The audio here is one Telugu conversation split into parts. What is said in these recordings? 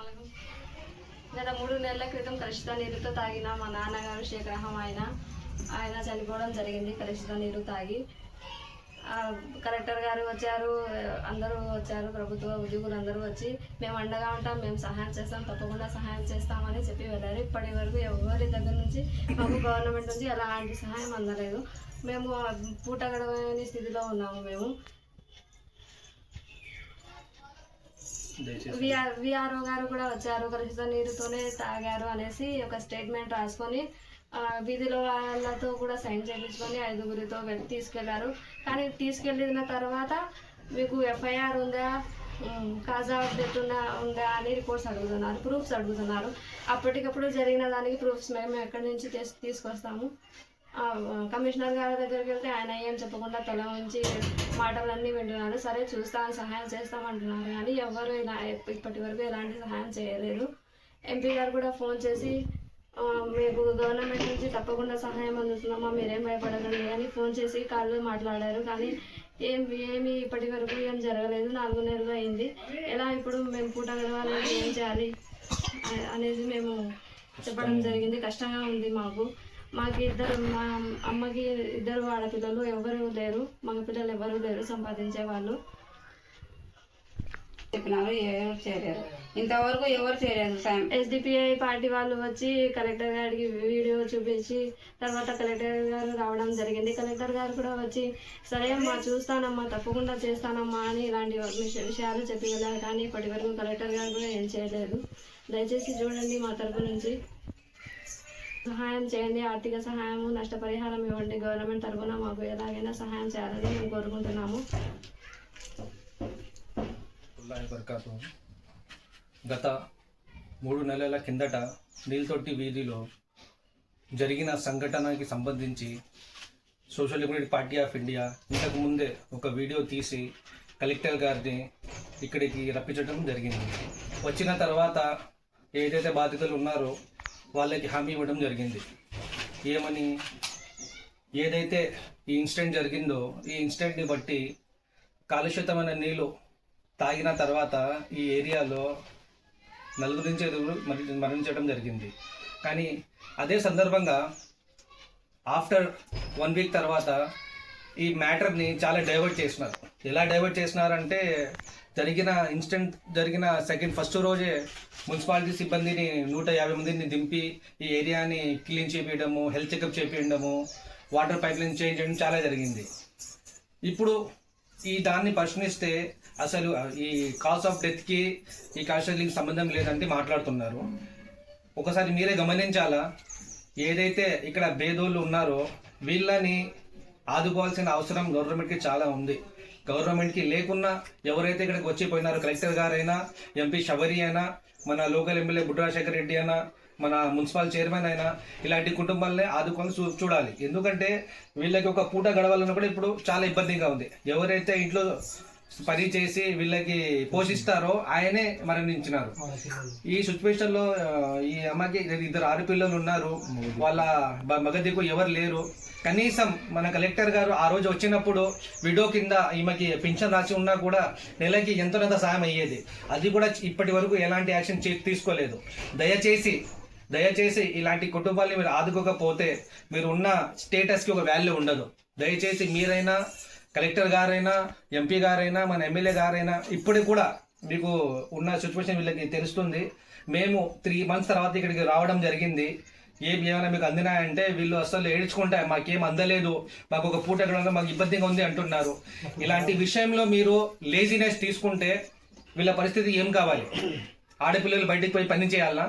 అస్సలాముఅలైకుం. గత మూడు నెలల క్రితం కలుషిత నీరుతో తాగిన మా నాన్నగారు శేఖరహం ఆయన ఆయన చనిపోవడం జరిగింది కలుషిత నీరు తాగి. కలెక్టర్ గారు వచ్చారు అందరూ వచ్చారు ప్రభుత్వ ఉద్యోగులు అందరూ వచ్చి మేము అండగా ఉంటాం మేము సహాయం చేస్తాం తప్పకుండా సహాయం చేస్తామని చెప్పి వెళ్ళారు. ఇప్పటి వరకు ఎవరి దగ్గర నుంచి మాకు గవర్నమెంట్ నుంచి ఎలాంటి సహాయం అందలేదు. మేము పూట గడవని స్థితిలో ఉన్నాము మేము. విఆర్ఓ గారు కూడా వచ్చారు కలుషిత నీరుతోనే తాగారు అనేసి ఒక స్టేట్మెంట్ రాసుకొని వీధిలో వాళ్ళతో కూడా సైన్ చేయించుకొని ఐదుగురితో వెళ్ళి తీసుకెళ్ళారు. కానీ తీసుకెళ్ళిన తర్వాత మీకు ఎఫ్ఐఆర్ ఉందా? కాజా డెత్ ఉందా ఉందా అని రిపోర్ట్స్ అడుగుతున్నారు ప్రూఫ్స్ అడుగుతున్నారు. అప్పటికప్పుడు జరిగిన దానికి ప్రూఫ్స్ మేము ఎక్కడి నుంచి తీసుకొస్తాము? కమిషనర్ గారి దగ్గరికి వెళ్తే ఆయన ఏం చెప్పకుండా తల ఉంచి మాటలన్నీ వింటున్నారు. సరే చూస్తాను సహాయం చేస్తామంటున్నారు. కానీ ఎవరు ఇలా ఇప్పటి వరకు ఎలాంటి సహాయం చేయలేదు. ఎంపీ గారు కూడా ఫోన్ చేసి మీకు గవర్నమెంట్ నుంచి తప్పకుండా సహాయం అందుతున్నామా? మీరేం భయపడకండి అని ఫోన్ చేసి కాళ్ళు మాట్లాడారు. కానీ ఏం ఏమి ఇప్పటి వరకు ఏం జరగలేదు. నాలుగు నెలలు అయింది. ఎలా ఇప్పుడు మేము పూట గడవాలంటే ఏం చేయాలి? అనేది మేము చెప్పడం జరిగింది. కష్టంగా ఉంది మాకు. మాకు ఇద్దరు మా అమ్మకి ఇద్దరు ఆడపిల్లలు ఎవరు లేరు. మగ పిల్లలు ఎవరు లేరు సంపాదించే వాళ్ళు. చెప్పినారు ఎవరు చేయలేరు. ఇంతవరకు ఎవరు చేయలేదు సాయం ఎస్డిపిఐ పార్టీ వాళ్ళు వచ్చి కలెక్టర్ గారికి వీడియో చూపించి తర్వాత కలెక్టర్ గారు రావడం జరిగింది. కలెక్టర్ గారు కూడా వచ్చి సరే అమ్మా చూస్తానమ్మా తప్పకుండా చేస్తానమ్మా అని ఇలాంటి విషయాలు చెప్పి వెళ్ళారు. కానీ ఇప్పటి వరకు కలెక్టర్ గారు కూడా ఏం చేయలేదు. దయచేసి చూడండి మా తరపు నుంచి. సహాయం చేయండి ఆర్థిక సహాయము నష్టపరిహారం ఇవ్వండి. గవర్నమెంట్ తరఫున మాకు ఎలాగైనా సహాయం చేయాలని మేము కోరుకుంటున్నాము. గత మూడు నెలల కిందట నీల్తొట్టి వీధిలో జరిగిన సంఘటనకి సంబంధించి social democratic party of India ఇంతకు ముందే ఒక వీడియో తీసి కలెక్టర్ గారిని ఇక్కడికి రప్పించడం జరిగింది. వచ్చిన తర్వాత ఏదైతే బాధితులు ఉన్నారో వాళ్ళకి హామీ ఇవ్వడం జరిగింది. ఏమని? ఏదైతే ఈ ఇన్సిడెంట్ జరిగిందో ఈ ఇన్సిడెంట్ని బట్టి కాలుష్యతమైన నీళ్ళు తాగిన తర్వాత ఈ ఏరియాలో నలుగురు నుంచి ఐదుగురు మరి మరణించడం జరిగింది. కానీ అదే సందర్భంగా ఆఫ్టర్ వన్ వీక్ తర్వాత ఈ మ్యాటర్ని చాలా డైవర్ట్ చేసినారు. ఎలా డైవర్ట్ చేసినారంటే జరిగిన ఇన్స్టెంట్ జరిగిన సెకండ్ ఫస్ట్ రోజే మున్సిపాలిటీ సిబ్బందిని నూట యాభై మందిని దింపి ఈ ఏరియాని క్లీన్ చేపించడము హెల్త్ చెకప్ చేపించడము వాటర్ పైప్ లైన్ చేంజ్ చేయడం చాలా జరిగింది. ఇప్పుడు ఈ దాన్ని ప్రశ్నిస్తే అసలు ఈ కాజ్ ఆఫ్ డెత్కి ఈ కాన్స్టిట్యూన్సీకి సంబంధం లేదంటే మాట్లాడుతున్నారు. ఒకసారి మీరే గమనించాలా? ఏదైతే ఇక్కడ బేదోళ్ళు ఉన్నారో వీళ్ళని ఆదుకోవాల్సిన అవసరం గవర్నమెంట్కి చాలా ఉంది. గవర్నమెంట్కి లేకున్నా ఎవరైతే ఇక్కడికి వచ్చిపోయినారో కలెక్టర్ గారైనా ఎంపీ శబరి అయినా మన లోకల్ ఎమ్మెల్యే బుడ్రాశేఖర్ రెడ్డి అయినా మన మున్సిపల్ చైర్మన్ అయినా ఇలాంటి కుటుంబాలనే ఆదుకొని చూ చూడాలి. ఎందుకంటే వీళ్ళకి ఒక పూట గడవాలన్నప్పుడు కూడా ఇప్పుడు చాలా ఇబ్బందిగా ఉంది. ఎవరైతే ఇంట్లో పని చేసి వీళ్ళకి పోషిస్తారో ఆయనే మరణించినారు. ఈ సిచ్యువేషన్లో ఈ అమ్మకి ఇద్దరు ఆడపిల్లలు ఉన్నారు. వాళ్ళ బ- మగ ఎవరు లేరు. కనీసం మన కలెక్టర్ గారు ఆ రోజు వచ్చినప్పుడు విడో కింద ఈమెకి పింఛన్ రాసి ఉన్నా కూడా నెలకి ఎంతోనంత సాయం అయ్యేది. అది కూడా ఇప్పటి వరకు ఎలాంటి యాక్షన్ తీసుకోలేదు. దయచేసి దయచేసి ఇలాంటి కుటుంబాల్ని మీరు ఆదుకోకపోతే మీరు ఉన్న స్టేటస్కి ఒక వాల్యూ ఉండదు. దయచేసి మీరైనా కలెక్టర్ గారైనా ఎంపీ గారైనా మన ఎమ్మెల్యే గారైనా ఇప్పుడు కూడా మీకు ఉన్న సిచ్యువేషన్ వీళ్ళకి తెలుస్తుంది. మేము త్రీ మంత్స్ తర్వాత ఇక్కడికి రావడం జరిగింది. ఏం ఏమైనా మీకు అందినాయంటే వీళ్ళు అసలు ఏడ్చుకుంటా మాకేం అందలేదు. మాకు ఒక పూట ఎక్కడ మాకు ఇబ్బందిగా ఉంది అంటున్నారు. ఇలాంటి విషయంలో మీరు లేజినెస్ తీసుకుంటే వీళ్ళ పరిస్థితి ఏం కావాలి? ఆడపిల్లలు బయటికి పోయి పని చేయాలా?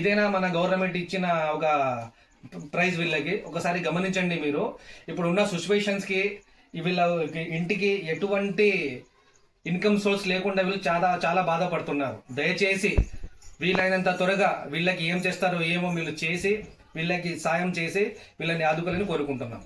ఇదేనా మన గవర్నమెంట్ ఇచ్చిన ఒక ప్రైజ్ వీళ్ళకి? ఒకసారి గమనించండి మీరు. ఇప్పుడు ఉన్న సిచ్యువేషన్స్కి వీళ్ళ ఇంటికి ఎటువంటి ఇన్కమ్ సోర్స్ లేకుండా వీళ్ళు చాలా చాలా బాధపడుతున్నారు. దయచేసి వీలైనంత త్వరగా వీళ్ళకి ఏం చేస్తారో ఏమో వీళ్ళు చేసి వీళ్ళకి సాయం చేసి వీళ్ళని ఆదుకోవాలని కోరుకుంటున్నాం.